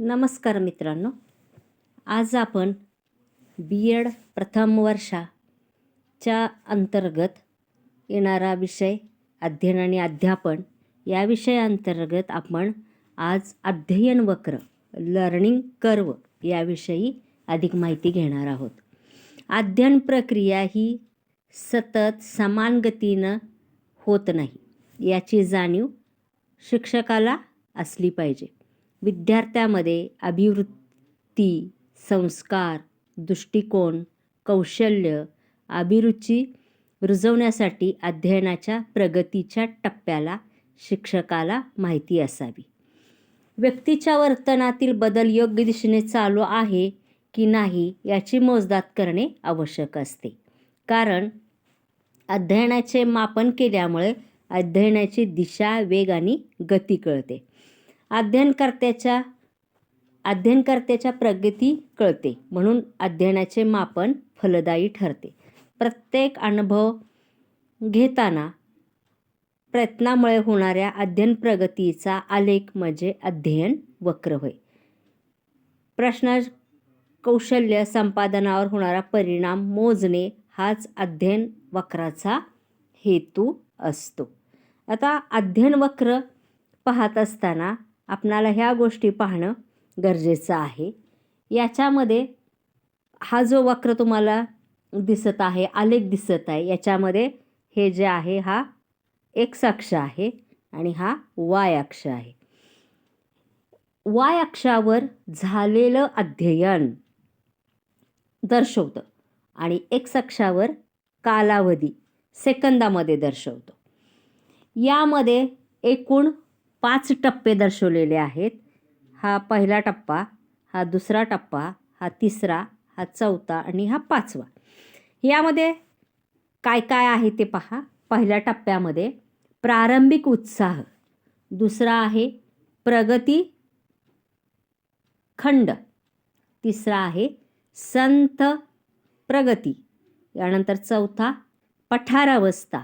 नमस्कार मित्रांनो. आज आपण बी एड प्रथम वर्षाच्या अंतर्गत येणारा विषय अध्ययन आणि अध्यापन या विषयाअंतर्गत आपण आज अध्ययन वक्र लर्निंग कर्व याविषयी अधिक माहिती घेणार आहोत. अध्ययन प्रक्रिया ही सतत समान गतीनं होत नाही याची जाणीव शिक्षकाला असली पाहिजे. विद्यार्थ्यामध्ये अभिवृत्ती संस्कार दृष्टिकोन कौशल्य अभिरुची रुजवण्यासाठी अध्ययनाच्या प्रगतीच्या टप्प्याला शिक्षकाला माहिती असावी. व्यक्तीच्या वर्तनातील बदल योग्य दिशेने चालू आहे की नाही याची मोजदात करणे आवश्यक असते. कारण अध्ययनाचे मापन केल्यामुळे अध्ययनाची दिशा वेग आणि गती कळते. अध्ययनकर्त्याच्या अध्ययनकर्त्याच्या प्रगती कळते. म्हणून अध्ययनाचे मापन फलदायी ठरते. प्रत्येक अनुभव घेताना प्रयत्नामुळे होणाऱ्या अध्ययन प्रगतीचा आलेख म्हणजे अध्ययन वक्र होय. प्रश्न कौशल्य संपादनावर होणारा परिणाम मोजणे हाच अध्ययन वक्राचा हेतू असतो. आता अध्ययन वक्र पाहत असताना आपणाला ह्या गोष्टी पाहणं गरजेचं आहे. याच्यामध्ये हा जो वक्र तुम्हाला दिसत आहे आलेख दिसत आहे याच्यामध्ये हे जे आहे हा एक्स अक्ष आहे आणि हा वाय अक्ष आहे. वाय अक्षावर झालेलं अध्ययन दर्शवतं आणि एक्स अक्षावर कालावधी सेकंदामध्ये दर्शवतो. यामध्ये एकूण पाच टप्पे दर्शवलेले आहेत. हा पहिला टप्पा हा दुसरा टप्पा हा तिसरा हा चौथा आणि हा पाचवा. यामध्ये काय काय आहे ते पहा. पहिल्या टप्प्यामध्ये प्रारंभिक उत्साह दुसरा आहे प्रगती खंड तिसरा आहे संत प्रगती यानंतर चौथा पठारावस्था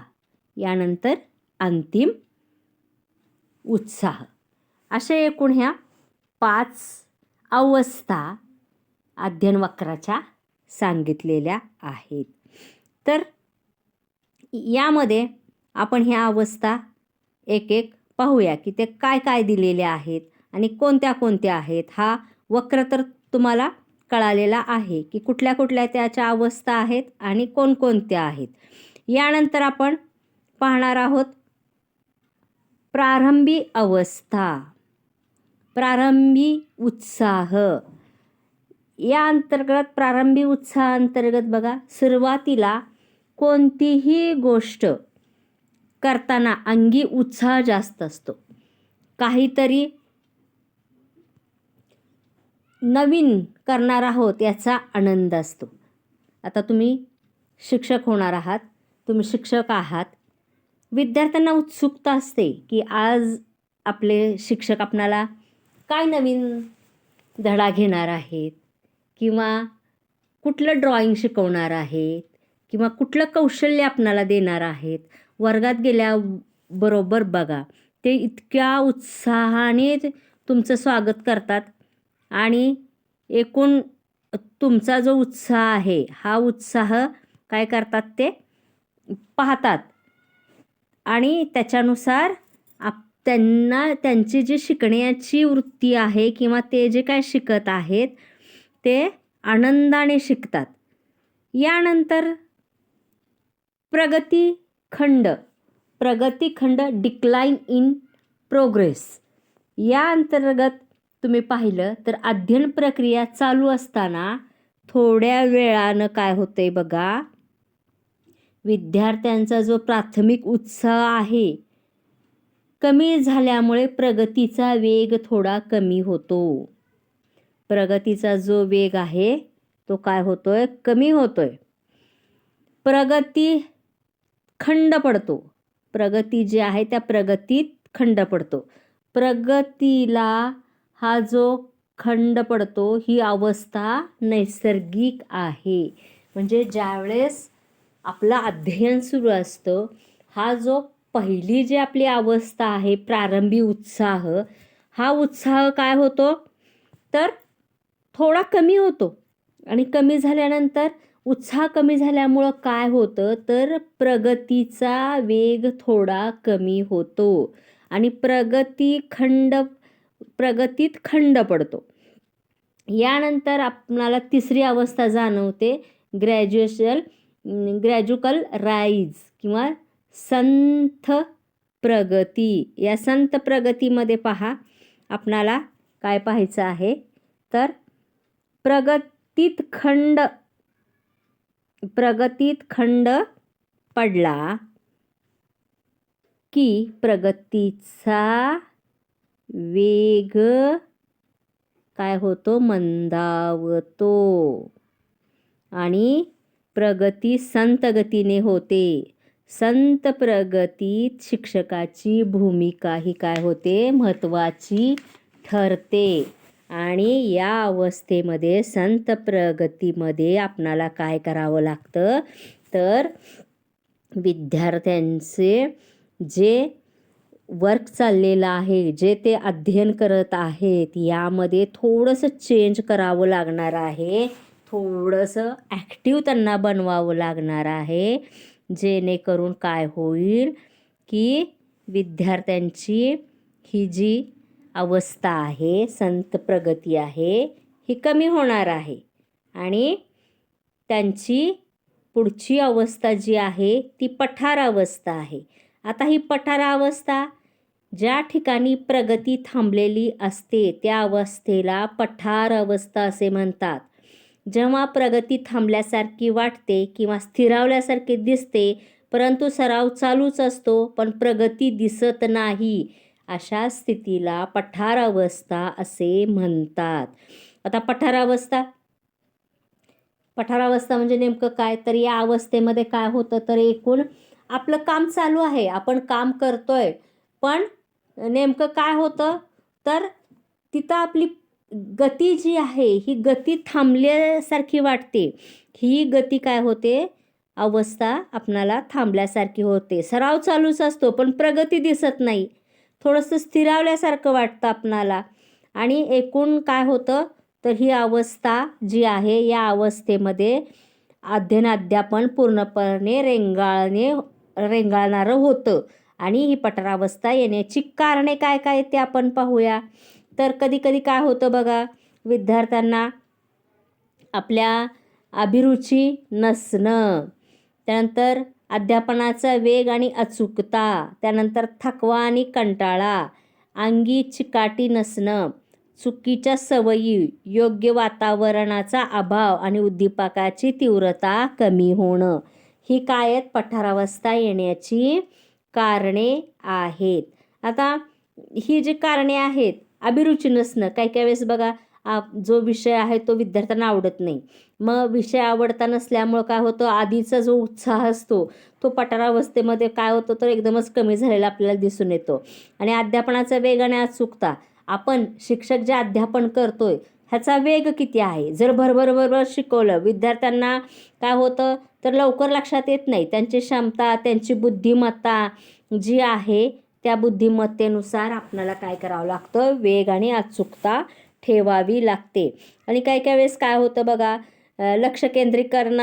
यानंतर अंतिम उत्साह. अशा एकूण ह्या पाच अवस्था अध्ययन वक्राच्या सांगितलेल्या आहेत. तर यामध्ये आपण ह्या अवस्था एक एक पाहूया की ते काय काय दिलेले आहेत आणि कोणत्या कोणत्या आहेत. हा वक्र तर तुम्हाला कळालेला आहे की कुठल्या कुठल्या त्याच्या अवस्था आहेत आणि कोणकोणत्या आहेत. यानंतर आपण पाहणार आहोत प्रारंभी अवस्था प्रारंभी उत्साह. या अंतर्गत प्रारंभी उत्साह अंतर्गत बघा सुरुवातीला कोणतीही गोष्ट करताना अंगी उत्साह जास्त असतो. काहीतरी नवीन करणार आहोत याचा आनंद असतो. आता तुम्ही शिक्षक होणार आहात तुम्ही शिक्षक आहात विद्यार्थ्यांना उत्सुकता असते की आज आपले शिक्षक आपणाला काय नवीन धडा घेणार आहेत किंवा कुठलं ड्रॉइंग शिकवणार आहेत किंवा कुठलं कौशल्य आपणाला देणार आहेत. वर्गात गेल्याबरोबर बघा ते इतक्या उत्साहाने तुमचं स्वागत करतात आणि एकूण तुमचा जो उत्साह आहे हा उत्साह काय करतात ते? पाहतात. आणि त्याच्यानुसार आप त्यांना त्यांची जी शिकण्याची वृत्ती आहे किंवा ते जे काय शिकत आहेत ते आनंदाने शिकतात. यानंतर प्रगतीखंड प्रगतीखंड डिक्लाईन इन प्रोग्रेस या अंतर्गत तुम्ही पाहिलं तर अध्ययन प्रक्रिया चालू असताना थोड्या वेळानं काय होतंय बघा? विद्यार्थ्यांचा जो प्राथमिक उत्साह आहे कमी झाल्यामुळे प्रगतीचा वेग थोडा कमी होतो. प्रगतीचा जो वेग आहे तो काय होतोय? कमी होतोय. प्रगती खंड पडतो. प्रगती जी आहे त्या प्रगतीत खंड पडतो. प्रगतीला हा जो खंड पडतो ही अवस्था नैसर्गिक आहे. म्हणजे ज्यावेळेस आपलं अध्ययन सुरू असतं. हा जो पहिली जी आपली अवस्था आहे प्रारंभी उत्साह हा उत्साह काय होतो? तर थोडा कमी होतो. आणि कमी झाल्यानंतर उत्साह कमी झाल्यामुळं काय होतं? तर प्रगतीचा वेग थोडा कमी होतो. आणि प्रगती खंड प्रगतीत खंड पडतो. यानंतर आपणाला तिसरी अवस्था जाणवते ग्रॅज्युएशन ग्रॅज्युकल राईज किंवा संथ प्रगती. या संत प्रगतीमध्ये पहा आपणाला काय पाहायचं आहे? तर प्रगतीत खंड प्रगतीत खंड पडला की प्रगतीचा वेग काय होतो? मंदावतो. आणि प्रगती संतगतीने होते. संत प्रगतीत शिक्षकाची भूमिका ही काय होते? महत्त्वाची ठरते. आणि या अवस्थेमध्ये संत प्रगतीमध्ये आपणाला काय करावं लागतं? तर विद्यार्थ्यांचे जे वर्क चाललेलं आहे जे ते अध्ययन करत आहेत यामध्ये थोडंसं चेंज करावं लागणार आहे. थोडंसं ॲक्टिव्ह त्यांना बनवावं लागणार आहे. जेणेकरून काय होईल की विद्यार्थ्यांची ही जी अवस्था आहे संत प्रगती आहे ही कमी होणार आहे. आणि त्यांची पुढची अवस्था जी आहे ती पठार अवस्था आहे. आता ही पठार अवस्था ज्या ठिकाणी प्रगती थांबलेली असते त्या अवस्थेला पठार अवस्था असे म्हणतात. जेव्हा प्रगती थांबल्यासारखी वाटते किंवा स्थिरावल्यासारखी दिसते परंतु सराव चालूच असतो पण प्रगती दिसत नाही अशा स्थितीला पठारावस्था असे म्हणतात. आता पठारावस्था पठारावस्था म्हणजे नेमकं काय? तर या अवस्थेमध्ये काय होतं? तर एकूण आपलं काम चालू आहे आपण काम करतोय. पण नेमकं काय होतं? तर तिथं आपली गती जी आहे ही गती थांबल्यासारखी वाटते. ही गती काय होते? अवस्था आपणाला थांबल्यासारखी होते. सराव चालूच असतो पण प्रगती दिसत नाही. थोडंसं स्थिरावल्यासारखं वाटतं आपणाला. आणि एकूण काय होतं? तर ही अवस्था जी आहे या अवस्थेमध्ये अध्ययन अध्यापन पूर्णपणे रेंगाळणे रेंगाळणारं होतं. आणि ही पठरावस्था येण्याची कारणे काय काय ते आपण पाहूया. तर कधी कधी काय होतं बघा विद्यार्थ्यांना आपल्या अभिरुची नसणं त्यानंतर अध्यापनाचा वेग आणि अचूकता त्यानंतर थकवा आणि कंटाळा अंगी चिकाटी नसणं चुकीच्या सवयी योग्य वातावरणाचा अभाव आणि उद्दीपकाची तीव्रता कमी होणं ही काय आहेत पठारावस्था येण्याची कारणे आहेत. आता ही जी कारणे आहेत अभिरुची नसणं. काही काही वेळेस बघा जो विषय आहे तो विद्यार्थ्यांना आवडत नाही. मग विषय आवडता नसल्यामुळं काय होतं आधीचा जो उत्साह असतो तो पठारावस्थेमध्ये काय होतं तर एकदमच कमी झालेला आपल्याला दिसून येतो. आणि अध्यापनाचा वेग आणि अचूकता. आपण शिक्षक जे अध्यापन करतोय ह्याचा वेग किती आहे? जर भरभर भरभर शिकवलं विद्यार्थ्यांना काय होतं तर लवकर लक्षात येत नाही. त्यांची क्षमता त्यांची बुद्धिमत्ता जी आहे त्या बुद्धिमत्तेनुसार आपल्याला काय करावं लागतं? वेग आणि अचूकता ठेवावी लागते. आणि काही काही वेळेस काय होतं बघा लक्ष केंद्रीकरण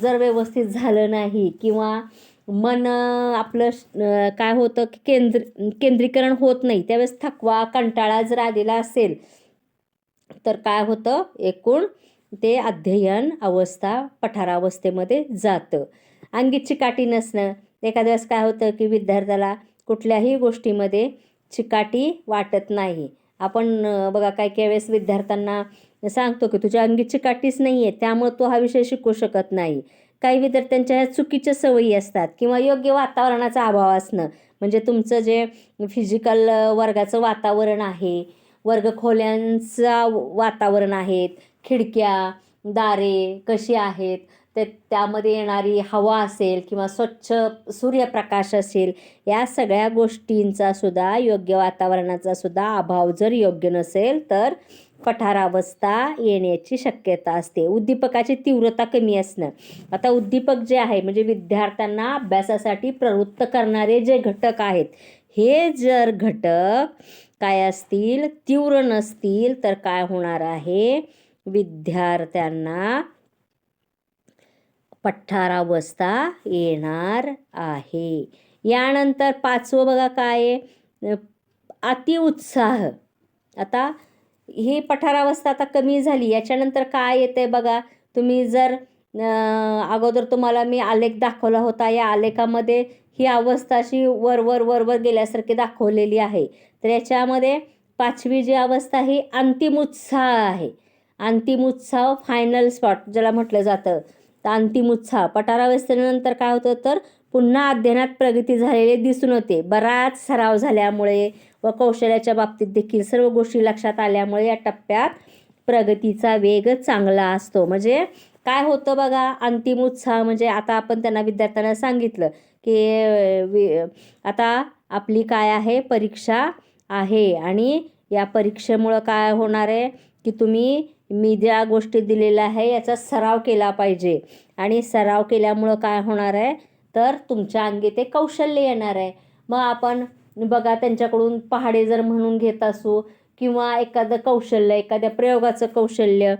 जर व्यवस्थित झालं नाही किंवा मन आपलं काय होतं की केंद्र केंद्रीकरण होत नाही त्यावेळेस थकवा कंटाळा जर आलेला असेल तर काय होतं? एकूण ते अध्ययन अवस्था पठारावस्थेमध्ये जातं. अंगीत काठी नसणं. एखाद्या वेळेस काय होतं की विद्यार्थ्याला कुठल्याही गोष्टीमध्ये चिकाटी वाटत नाही. आपण बघा काय काही वेळेस विद्यार्थ्यांना सांगतो की तुझ्या अंगी चिकाटीच नाही आहे त्यामुळं तो हा विषय शिकू शकत नाही. काही विद्यार्थ्यांच्या ह्या चुकीच्या सवयी असतात किंवा योग्य वातावरणाचा अभाव असणं. म्हणजे तुमचं जे फिजिकल वर्गाचं वातावरण आहे वर्गखोल्यांचा वातावरण आहेत खिडक्या दारे कशी आहेत ते त्यामध्ये येणारी हवा असेल किंवा स्वच्छ सूर्यप्रकाश असेल या सगळ्या गोष्टींचा सुद्धा योग्य वातावरणाचा सुद्धा अभाव जर योग्य नसेल तर कठारावस्था येण्याची शक्यता असते. उद्दीपकाची तीव्रता कमी असणं. आता उद्दीपक जे आहे म्हणजे विद्यार्थ्यांना अभ्यासासाठी प्रवृत्त करणारे जे घटक आहेत हे जर घटक काय असतील तीव्र नसतील तर काय होणार आहे? विद्यार्थ्यांना पठ्ठारावस्था येणार आहे. यानंतर पाचवं बघा काय आहे. अतिउत्साह आता ही पठारावस्था आता कमी झाली. याच्यानंतर काय येते बघा. तुम्ही जर अगोदर तुम्हाला मी आलेख दाखवला होता. या आलेखामध्ये ही अवस्था अशी वरवर वरवर गेल्यासारखी दाखवलेली आहे. तर याच्यामध्ये पाचवी जी अवस्था ही अंतिम उत्साह आहे. अंतिम उत्साह फायनल स्पॉट ज्याला म्हटलं जातं. अंतिम उत्साह. पठारावस्थेनंतर काय होतं तर पुन्हा अध्ययनात प्रगती झालेली दिसून होते. बराच सराव झाल्यामुळे व कौशल्याच्या बाबतीत देखील सर्व गोष्टी लक्षात आल्यामुळे या टप्प्यात प्रगतीचा वेग चांगला असतो. म्हणजे काय होतं बघा अंतिम उत्साह म्हणजे आता आपण त्यांना विद्यार्थ्यांना सांगितलं की आता आपली काय आहे? परीक्षा आहे. आणि या परीक्षेमुळं काय होणार आहे? की तुम्ही मी ज्या गोष्टी दिलेल्या आहे याचा सराव केला पाहिजे. आणि सराव केल्यामुळं काय होणार आहे? तर तुमच्या अंगी ते कौशल्य येणार आहे. मग आपण बघा त्यांच्याकडून पहाडे जर म्हणून घेत असू किंवा एखादं कौशल्य एखाद्या प्रयोगाचं कौशल्य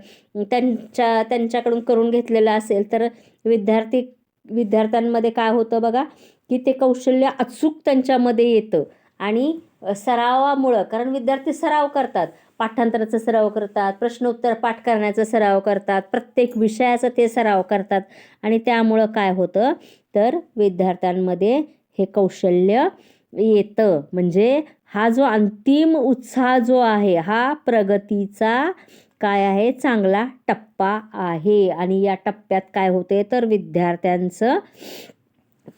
त्यांच्या त्यांच्याकडून करून घेतलेलं असेल तर विद्यार्थी विद्यार्थ्यांमध्ये काय होतं बघा की ते कौशल्य अचूक त्यांच्यामध्ये येतं. आणि सरावामुळं कारण विद्यार्थी सराव करतात. पाठांतराचा सराव करतात प्रश्नोत्तर पाठ करण्याचा सराव करतात प्रत्येक विषयाचा ते सराव करतात. आणि त्यामुळं काय होतं? तर विद्यार्थ्यांमध्ये हे कौशल्य येतं. म्हणजे हा जो अंतिम उत्साह जो आहे हा प्रगतीचा काय आहे? चांगला टप्पा आहे. आणि या टप्प्यात काय होते? तर विद्यार्थ्यांचं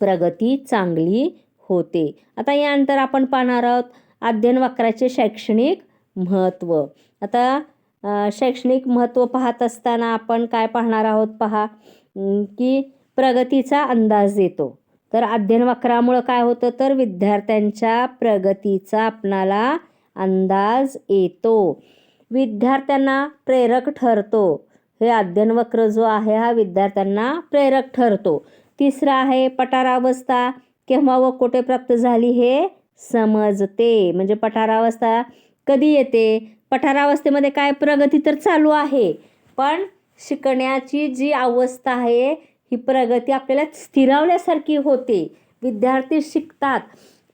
प्रगती चांगली होते. आता यानंतर आपण पाहणार आहोत अध्ययन वक्राचे शैक्षणिक महत्त्व आता शैक्षणिक महत्त्व पाहत असताना आपण काय पाहणार आहोत पहा की प्रगतीचा अंदाज येतो. तर अध्ययन वक्रामुळं काय होतं? तर विद्यार्थ्यांच्या प्रगतीचा आपणाला अंदाज येतो. विद्यार्थ्यांना प्रेरक ठरतो. हे अध्ययन वक्र जो आहे हा विद्यार्थ्यांना प्रेरक ठरतो. तिसरा आहे पठारावस्था. केव्हा व कुठे प्राप्त झाली हे समजते. म्हणजे पठारावस्था कधी येते? पठारावस्थेमध्ये काय प्रगती तर चालू आहे. पण शिकण्याची जी अवस्था आहे ही प्रगती आपल्याला स्थिरावल्यासारखी होते. विद्यार्थी शिकतात.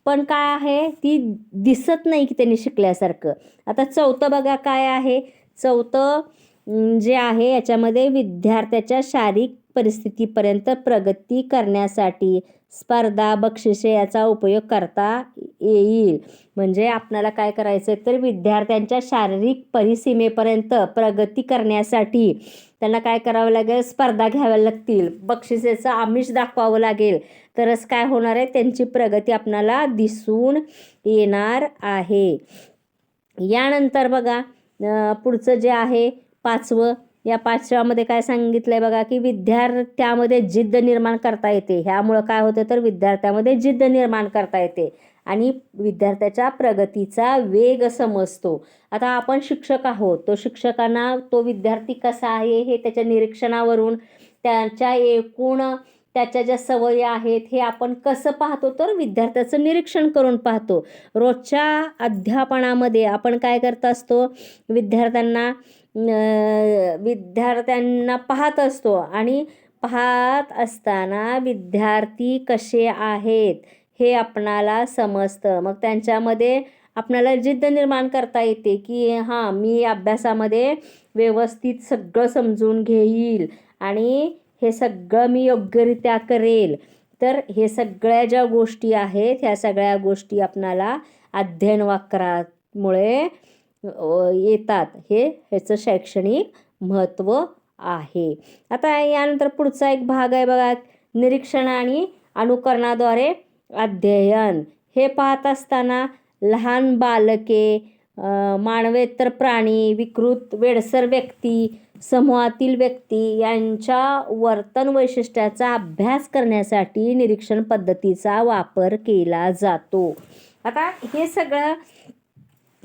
पण काय आहे? ती दिसत नाही की त्यांनी शिकल्यासारखं. आता चौथं बघा काय आहे. चौथं जे आहे याच्यामध्ये विद्यार्थ्याच्या शारीरिक परिस्थितीपर्यंत प्रगती करण्यासाठी स्पर्धा बक्षिसे याचा उपयोग करता येईल. म्हणजे आपल्याला काय करायचं आहे तर विद्यार्थ्यांच्या शारीरिक परिसीमेपर्यंत प्रगती करण्यासाठी त्यांना काय करावं लागेल? स्पर्धा घ्याव्या लागतील. बक्षिसेचं आमिष दाखवावं लागेल. तरच काय होणार आहे? त्यांची प्रगती आपणाला दिसून येणार आहे. यानंतर बघा पुढचं जे आहे पाचवं या पाचव्यामध्ये काय सांगितलं आहे बघा की विद्यार्थ्यामध्ये जिद्द निर्माण करता येते. ह्यामुळं काय होतं तर विद्यार्थ्यामध्ये जिद्द निर्माण करता येते आणि विद्यार्थ्याच्या प्रगतीचा वेग समजतो. आता आपण शिक्षक आहोत. तो शिक्षकांना तो विद्यार्थी कसा आहे हे त्याच्या निरीक्षणावरून त्याच्या एकूण त्याच्या ज्या सवयी आहेत हे आपण कसं पाहतो तर विद्यार्थ्याचं निरीक्षण करून पाहतो. रोजच्या अध्यापनामध्ये आपण काय करत असतो? विद्यार्थ्यांना विद्यार्थ्यांना पाहत असतो आणि पाहत असताना विद्यार्थी कसे आहेत हे आपणाला समजतं. मग त्यांच्यामध्ये आपणाला जिद्द निर्माण करता येते की हां मी अभ्यासामध्ये व्यवस्थित सगळं समजून घेईल आणि हे सगळं मी योग्यरित्या करेल. तर हे सगळ्या ज्या गोष्टी आहेत ह्या सगळ्या गोष्टी आपणाला अध्ययन वक्रामुळे येतात. हे ह्याचं शैक्षणिक महत्त्व आहे. आता यानंतर पुढचा एक भाग आहे बघा. निरीक्षण आणि अनुकरणाद्वारे अध्ययन. हे पाहत असताना लहान बालके मानवेतर प्राणी विकृत वेडसर व्यक्ती समूहातील व्यक्ती यांच्या वर्तन वैशिष्ट्याचा अभ्यास करण्यासाठी निरीक्षण पद्धतीचा वापर केला जातो. आता हे सगळं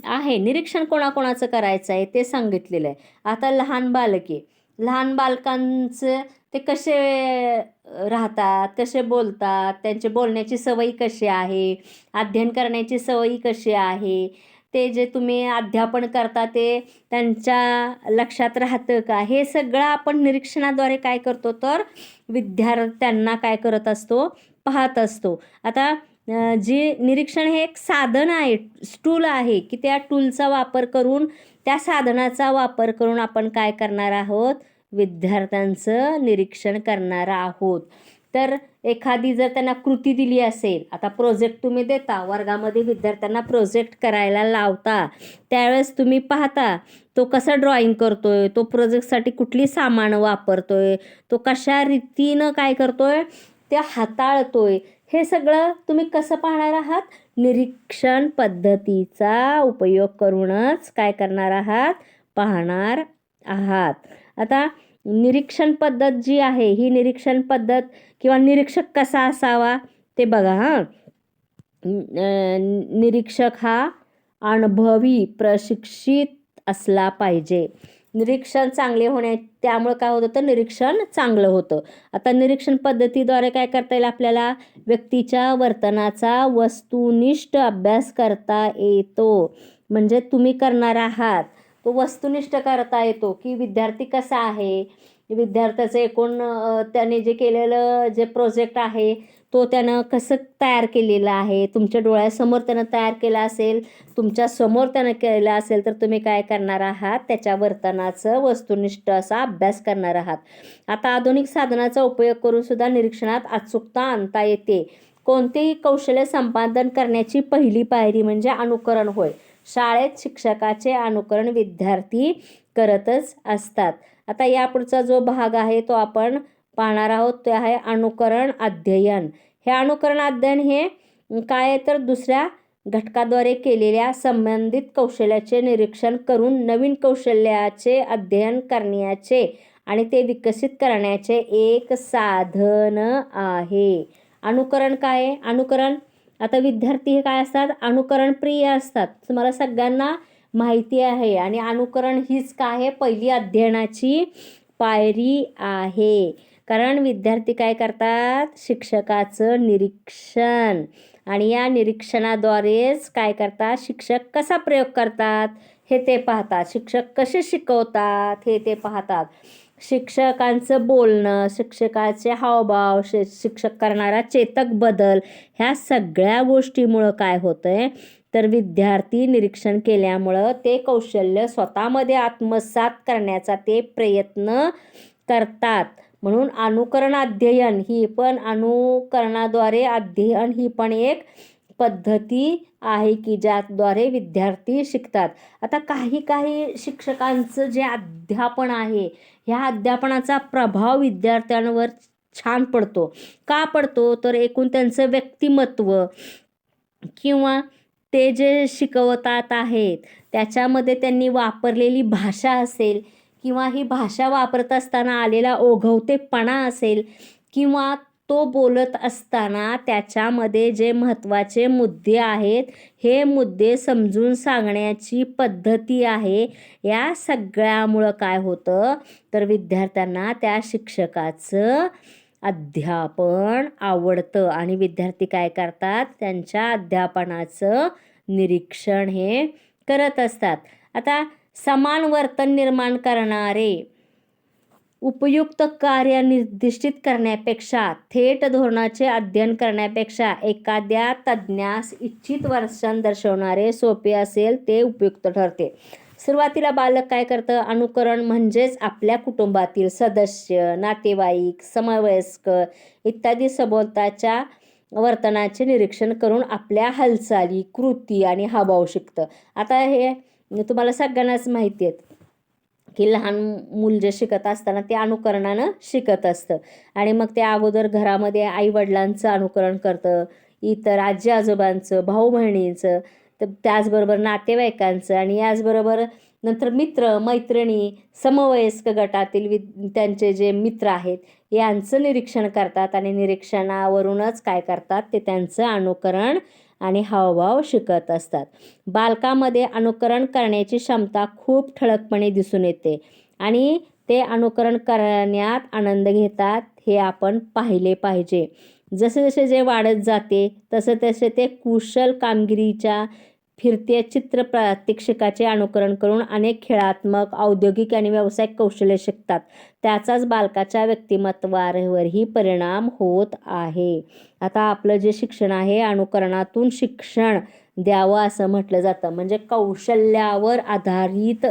आहे. निरीक्षण कोणाकोणाचं करायचं आहे ते सांगितलेलं आहे. आता लहान बालके लहान बालकांचं ते कसे राहतात कसे बोलतात त्यांचे बोलण्याची सवयी कशी आहे अध्ययन करण्याची सवयी कशी आहे ते जे तुम्ही अध्यापन करता ते त्यांच्या लक्षात राहतं का? हे सगळं आपण निरीक्षणाद्वारे काय करतो तर विद्यार्थ्यांना काय करत असतो पाहत असतो. आता जे निरीक्षण हे एक साधन आहे टूल आहे की त्या टूलचा वापर करून त्या साधनाचा वापर करून आपण काय करणार आहोत? विद्यार्थ्यांचं निरीक्षण करणार आहोत. तर एखादी जर त्यांना कृती दिली असेल आता प्रोजेक्ट तुम्ही देता वर्गामध्ये विद्यार्थ्यांना प्रोजेक्ट करायला लावता त्यावेळेस तुम्ही पाहता तो कसा ड्रॉइंग करतोय तो प्रोजेक्टसाठी कुठली सामानं वापरतोय तो कशा रीतीनं काय करतोय ते हाताळतोय हे सगळं तुम्ही कसं पाहणार आहात? निरीक्षण पद्धतीचा उपयोग करूनच काय करणार आहात? पाहणार आहात. आता निरीक्षण पद्धत जी आहे ही निरीक्षण पद्धत किंवा निरीक्षक कसा असावा ते बघा हां. निरीक्षक हा अनुभवी प्रशिक्षित असला पाहिजे. निरीक्षण चांगले होणे त्यामुळं काय होतं तर निरीक्षण चांगलं होतं. आता निरीक्षण पद्धतीद्वारे काय करता येईल आपल्याला? व्यक्तीच्या वर्तनाचा वस्तुनिष्ठ अभ्यास करता येतो. म्हणजे तुम्ही करणार आहात. तो वस्तुनिष्ठ करता येतो की विद्यार्थी कसा आहे? विद्यार्थ्याचं एकूण त्याने जे केलेलं जे प्रोजेक्ट आहे तो त्यानं कसं तयार केलेलं आहे? तुमच्या डोळ्यासमोर त्यानं तयार केला असेल तुमच्यासमोर त्यानं केलं असेल तर तुम्ही काय करणार आहात? त्याच्या वर्तनाचं वस्तुनिष्ठ असा अभ्यास करणार आहात. आता आधुनिक साधनाचा उपयोग करून सुद्धा निरीक्षणात अचूकता आणता येते. कोणतेही कौशल्य संपादन करण्याची पहिली पायरी म्हणजे अनुकरण होय. शाळेत शिक्षकाचे अनुकरण विद्यार्थी करतच असतात. आता यापुढचा जो भाग आहे तो आपण पाहणार आहोत. ते आहे अनुकरण अध्ययन. हे अनुकरण अध्ययन हे काय आहे? तर दुसऱ्या घटकाद्वारे केलेल्या संबंधित कौशल्याचे निरीक्षण करून नवीन कौशल्याचे अध्ययन करण्याचे आणि ते विकसित करण्याचे एक साधन आहे. अनुकरण काय आहे? अनुकरण आता विद्यार्थी हे काय असतात? अनुकरण प्रिय असतात. तुम्हाला सगळ्यांना माहिती आहे. आणि अनुकरण हीच काय आहे? पहिली अध्ययनाची पायरी आहे. कारण विद्यार्थी काय करतात? शिक्षकाचं निरीक्षण. आणि या निरीक्षणाद्वारेच काय करतात? शिक्षक कसा प्रयोग करतात? हे ते पाहतात. शिक्षक कसे शिकवतात? हे ते पाहतात. शिक्षकांचं बोलणं शिक्षकाचे हावभाव शि शिक्षक करणारा चेतक बदल ह्या सगळ्या गोष्टीमुळं काय होतं आहे तर विद्यार्थी निरीक्षण केल्यामुळं ते कौशल्य स्वतःमध्ये आत्मसात करण्याचा ते प्रयत्न करतात. म्हणून अनुकरण अध्ययन ही पण अनुकरणाद्वारे अध्ययन ही पण एक पद्धती आहे की ज्याद्वारे विद्यार्थी शिकतात. आता काही काही शिक्षकांचं जे अध्यापन आहे ह्या अध्यापनाचा प्रभाव विद्यार्थ्यांवर छान पडतो. का पडतो? तर एकूण त्यांचं व्यक्तिमत्व किंवा ते जे शिकवतात आहेत त्याच्यामध्ये त्यांनी वापरलेली भाषा असेल किंवा ही भाषा वापरत असताना आलेला ओघवतेपणा असेल किंवा तो बोलत असताना त्याच्यामध्ये जे महत्त्वाचे मुद्दे आहेत हे मुद्दे समजून सांगण्याची पद्धती आहे या सगळ्यामुळं काय होतं? तर विद्यार्थ्यांना त्या शिक्षकाचं अध्यापन आवडतं आणि विद्यार्थी काय करतात? त्यांच्या अध्यापनाचं निरीक्षण हे करत असतात. आता समान वर्तन निर्माण करणारे. उपयुक्त कार्य निर्दिष्टित करण्यापेक्षा थेट धोरणाचे अध्ययन करण्यापेक्षा एखाद्या तज्ज्ञास इच्छित वर्षण दर्शवणारे सोपे असेल ते उपयुक्त ठरते. सुरुवातीला बालक काय करतं? अनुकरण म्हणजेच आपल्या कुटुंबातील सदस्य नातेवाईक समवयस्क इत्यादी सभोवताच्या वर्तनाचे निरीक्षण करून आपल्या हालचाली कृती आणि हावभाव शिकतं. आता हे म्हणजे तुम्हाला सगळ्यांनाच माहिती आहेत की लहान मूल जे शिकत असताना ते अनुकरणानं शिकत असतं. आणि मग ते अगोदर घरामध्ये आईवडिलांचं अनुकरण करतं इतर आजी आजोबांचं भाऊ बहिणींचं तर त्याचबरोबर नातेवाईकांचं आणि याचबरोबर नंतर मित्र मैत्रिणी समवयस्क गटातील वि त्यांचे जे मित्र आहेत यांचं निरीक्षण करतात आणि निरीक्षणावरूनच काय करतात? ते त्यांचं अनुकरण आणि हावभाव शिकत असतात. बालकामध्ये अनुकरण करण्याची क्षमता खूप ठळकपणे दिसून येते आणि ते अनुकरण करण्यात आनंद घेतात हे आपण पाहिले पाहिजे. जसे जसे जे वाढत जाते तसे तसे ते कुशल कामगिरीच्या फिरते चित्र प्रात्यक्षिकाचे अनुकरण करून अनेक खेळात्मक औद्योगिक आणि व्यावसायिक कौशल्य शिकतात. त्याचाच बालकाच्या व्यक्तिमत्वावरही परिणाम होत आहे. आता आपलं जे शिक्षण आहे अनुकरणातून शिक्षण द्यावं असं म्हटलं जातं. म्हणजे कौशल्यावर आधारित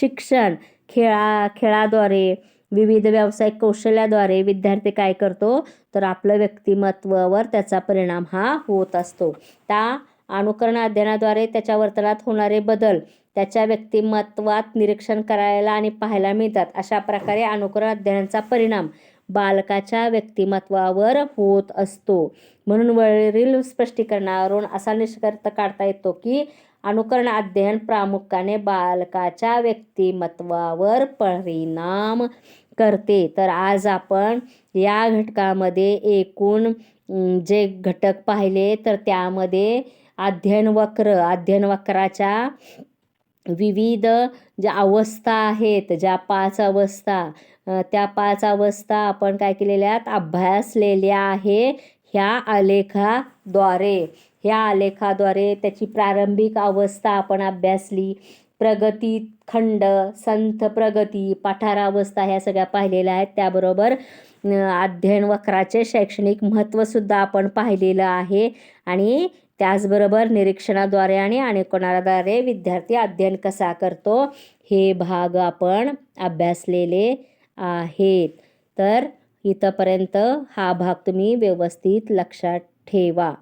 शिक्षण. खेळा खेळाद्वारे विविध व्यावसायिक कौशल्याद्वारे विद्यार्थी काय करतो? तर आपलं व्यक्तिमत्वावर त्याचा परिणाम हा होत असतो. त्या अनुकरण अध्ययनाद्वारे त्याच्या वर्तनात होणारे बदल त्याच्या व्यक्तिमत्वात निरीक्षण करायला आणि पाहायला मिळतात. अशा प्रकारे अनुकरण अध्ययनाचा परिणाम बालकाच्या व्यक्तिमत्वावर होत असतो. म्हणून वरील स्पष्टीकरणावरून असा निष्कर्ष काढता येतो की अनुकरण अध्ययन प्रामुख्याने बालकाच्या व्यक्तिमत्वावर परिणाम करते. तर आज आपण या घटकामध्ये एकूण जे घटक पाहिले तर त्यामध्ये अध्ययन वक्र अध्ययन वक्राच्या विविध ज्या अवस्था आहेत ज्या पाच अवस्था त्या पाच अवस्था आपण काय केलेल्या आहेत अभ्यासलेल्या आहे ह्या आलेखाद्वारे. ह्या आलेखाद्वारे त्याची प्रारंभिक अवस्था आपण अभ्यासली. प्रगती खंड संथ प्रगती पठारावस्था ह्या सगळ्या पाहिलेल्या आहेत. त्याबरोबर अध्ययन वक्राचे शैक्षणिक महत्त्वसुद्धा आपण पाहिलेलं आहे. आणि त्याचबरोबर निरीक्षणाद्वारे आणि अनुकरणाद्वारे विद्यार्थी अध्ययन कसा करतो हे भाग आपण अभ्यासलेले आहेत. तर इथंपर्यंत हा भाग तुम्ही व्यवस्थित लक्षात ठेवा.